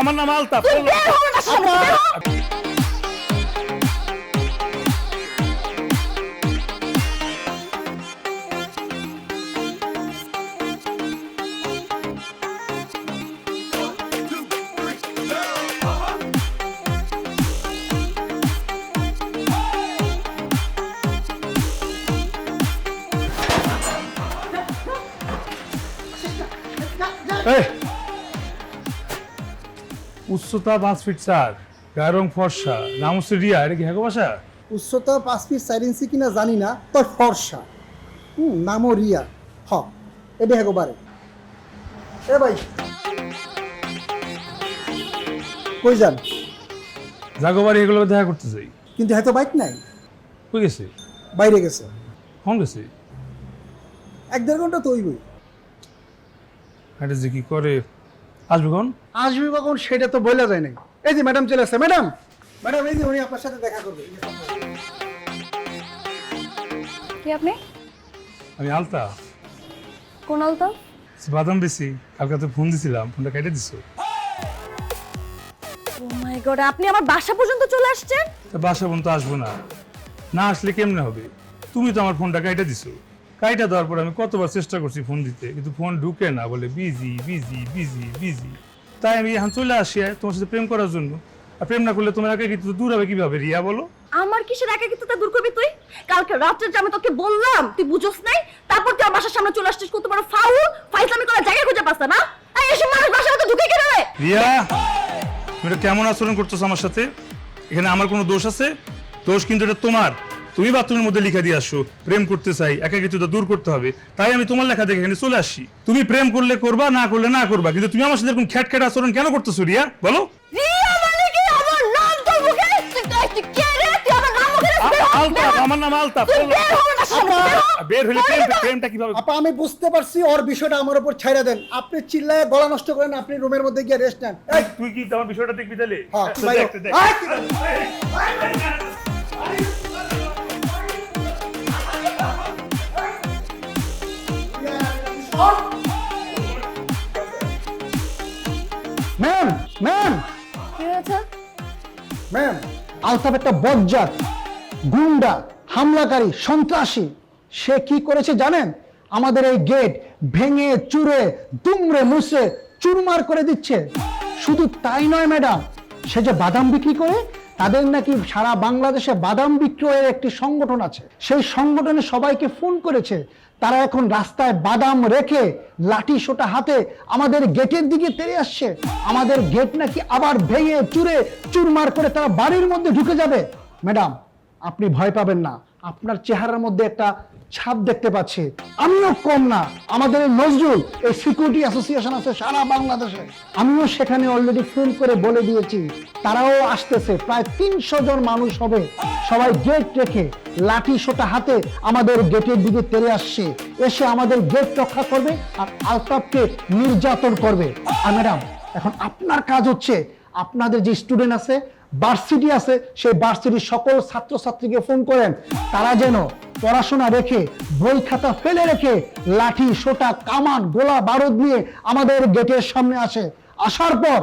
আমার নাম আলতাফ তুই উচ্চতা পাঁচ ফিট চার। গায়ের রং ফর্সা। নাম হচ্ছে রিয়া এটা কি হ্যাগো বাসা? উচ্চতা পাঁচ ফিট চার ইঞ্চি কিনা জানি না তোর ফর্সা। হুম নামও রিয়া। হ এটা একবারে এ ভাই কই যান? জাগো বাড়ি এগুলো দেখা করতে চাই কিন্তু হয়তো বাইক নাই। কই গেছে? বাইরে গেছে। কখন গেছে? এক দেড় ঘণ্টা তো ওইবই এটা যে কি করে? আসবে কখন? আসবি কখন সেটা তো বলা যায় নাই। এই যে ম্যাডাম চলে আসছে। ম্যাডাম ম্যাডাম এই যে উনি আপনার সাথে দেখা করবে। কি আপনি? আমি আলতা। কোন আলতাফ বাদাম বেশি কালকে তো ফোন দিছিলাম ফোনটা কেটে দিছো। ও মাই গড Oh আপনি আমার বাসা পর্যন্ত চলে আসছেন? তা বাসা পর্যন্ত আসব না। না আসলে কেমনে হবে? তুমি তো আমার ফোনটা কাইটা দিছো। কাইটা দেওয়ার পর আমি কতবার চেষ্টা করছি ফোন দিতে কিন্তু ফোন ঢুকে না বলে বিজি বিজি বিজি বিজি তাই আমি এখন চলে আসি তোমার সাথে প্রেম করার জন্য। আর প্রেম না করলে তোমার কিন্তু দূর হবে কীভাবে রিয়া বলো? আমার কিসের একাকিত্বতা দূর করবি তুই? কালকে রাত্রে যে আমি তোকে বললাম তুই বুঝোস নাই? তারপর তুই আমার বাসার সামনে চলে আসছিস কত বড় ফাউল ফাইজলামি করার জায়গা খুঁজে পাস না এই এসব মানুষ বাসার মধ্যে ঢুকে কেন রে রিয়া তুমি এটা কেমন আচরণ করতেছো আমার সাথে? এখানে আমার কোনো দোষ আছে? দোষ কিন্তু এটা তোমার। তুমি বাথরুমের মধ্যে লিখা দিয়ে আসো প্রেম করতে চাই একাকিত্বতা দূর করতে হবে। তাই আমি তোমার লেখা দেখে এখানে চলে আসি। তুমি প্রেম করলে করবা না করলে না করবা কিন্তু তুমি আমার সাথে এরকম খ্যাট খ্যাট আচরণ কেন করতেছো রিয়া? বলো। মানে কি? আমার নাম তোর মুখে তুই তুই কে রে? তুই আমার নাম মুখে আ- বের আলতাফ হলে প্রেমটা কীভাবে? আপা আমি বুঝতে পারছি ওর বিষয়টা আমার উপর ছাইড়া দেন। আপনি চিল্লায় গলা নষ্ট করেন আপনি রুমের মধ্যে গিয়ে রেস্ট নেন। তুই কি আমার বিষয়টা দেখবি তাহলে? হ্যাঁ, ম্যাম ম্যাম কি হয়েছে? ম্যাম আলতাফ একটা বজ্জাত গুন্ডা হামলাকারী সন্ত্রাসী। সে কি করেছে জানেন? আমাদের এই গেট ভেঙে চুরে দুমড়ে মুছে চুরমার করে দিচ্ছে। শুধু তাই নয় ম্যাডাম সে যে বাদাম বিক্রি করে তাদের নাকি সারা বাংলাদেশে বাদাম বিক্রয়ের একটি সংগঠন আছে। সেই সংগঠনে সবাইকে ফোন করেছে, তারা এখন রাস্তায় বাদাম রেখে লাঠি সোটা হাতে আমাদের গেটের দিকে তেড়ে আসছে। আমাদের গেট নাকি আবার ভেঙে চুরে চুরমার করে তারা বাড়ির মধ্যে ঢুকে যাবে। ম্যাডাম, আপনি ভয় পাবেন না। আপনার চেহারার মধ্যে একটা ছাপ দেখতে পাচ্ছি। আমিও কম না। আমাদের নজরুল, এই সিকিউরিটি অ্যাসোসিয়েশন আছে সারা বাংলাদেশে। আমিও সেখানে অলরেডি ফোন করে বলে দিয়েছি। তারাও আসতেছে। প্রায় তিনশো জন মানুষ হবে। সবাই গেট রেখে লাঠি সোটা হাতে আমাদের গেটের দিকে তেড়ে আসছে। এসে আমাদের গেট রক্ষা করবে আর আলতাফকে নির্যাতন করবে। আর ম্যাডাম এখন আপনার কাজ হচ্ছে আপনাদের যে স্টুডেন্ট আছে ভার্সিটি আছে সেই ভার্সিটির সকল ছাত্রছাত্রীকে ফোন করেন। তারা যেন পড়াশোনা রেখে বই খাতা ফেলে রেখে লাঠি সোটা কামান গোলা বারুদ নিয়ে আমাদের গেটের সামনে আসে। আসার পর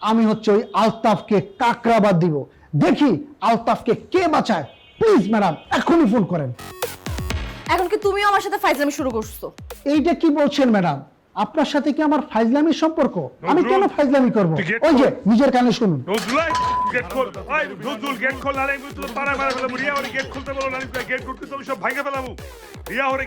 আমি হচ্ছে ওই আলতাফকে কাকরাবাদ দিব। দেখি আলতাফকে কে বাঁচায়। প্লিজ ম্যাডাম এখনই ফোন করেন। এখন কি তুমিও আমার সাথে ফাইজলামি শুরু করছ? এইটা কি বলছেন ম্যাডাম আপনার সাথে কি আমার ফাইজলামির সম্পর্ক? আমি কেন ফাইজলামি করব? ওই যে নিজের কানে শুনুন।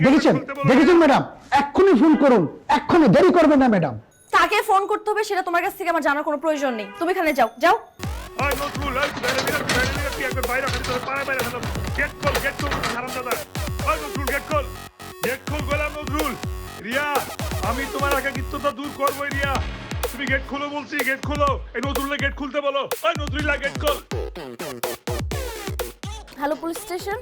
দেখেছেন? দেখেছেন ম্যাডাম? এক্ষুনি ফোন করুন। এক্ষুনি দেরি করবেন না ম্যাডাম। কাকে ফোন করতে হবে সেটা তোমার কাছ থেকে আমার জানার কোনো প্রয়োজন নেই। তুমি এখানে যাও যাও। রিয়া আমি তোমার একাকিত্বতা দূর করব রিয়া। তুমি গেট খুলো বলছি গেট খুলো। এই নজরুলের গেট খুলতে বলো। ওই নজরুল্লাহ গেট খোল। Hello police station